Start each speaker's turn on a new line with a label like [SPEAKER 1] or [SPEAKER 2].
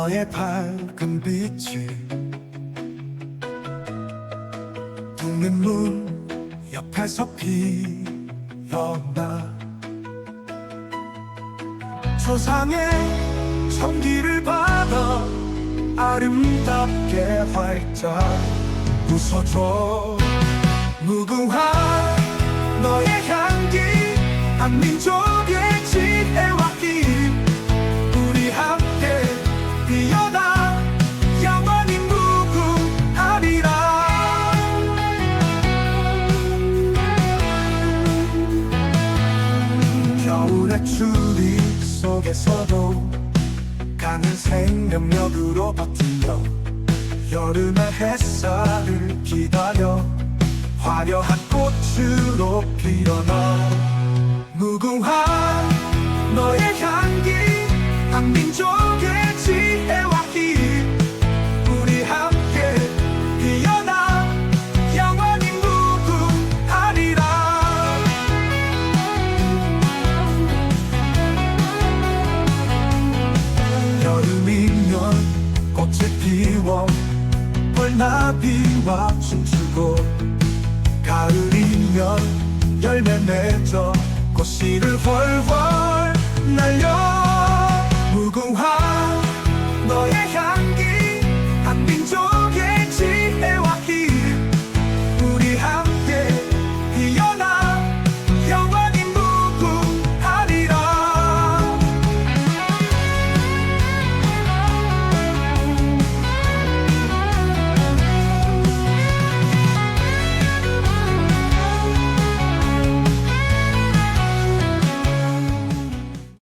[SPEAKER 1] 너의 밝은 빛이 둥근 문 옆에서 피어나 조상의 성기를 받아 아름답게 활짝 웃어줘 무궁한 너의 향기 한민족 겨울의 추위 속에서도 가는 생명력으로 버티며 여름의 햇살을 기다려 화려한 꽃으로 피어나. 무궁한 꽃이 피워 벌나비와 춤추고 가을이면 열매 맺어 꽃씨를 훨훨 날려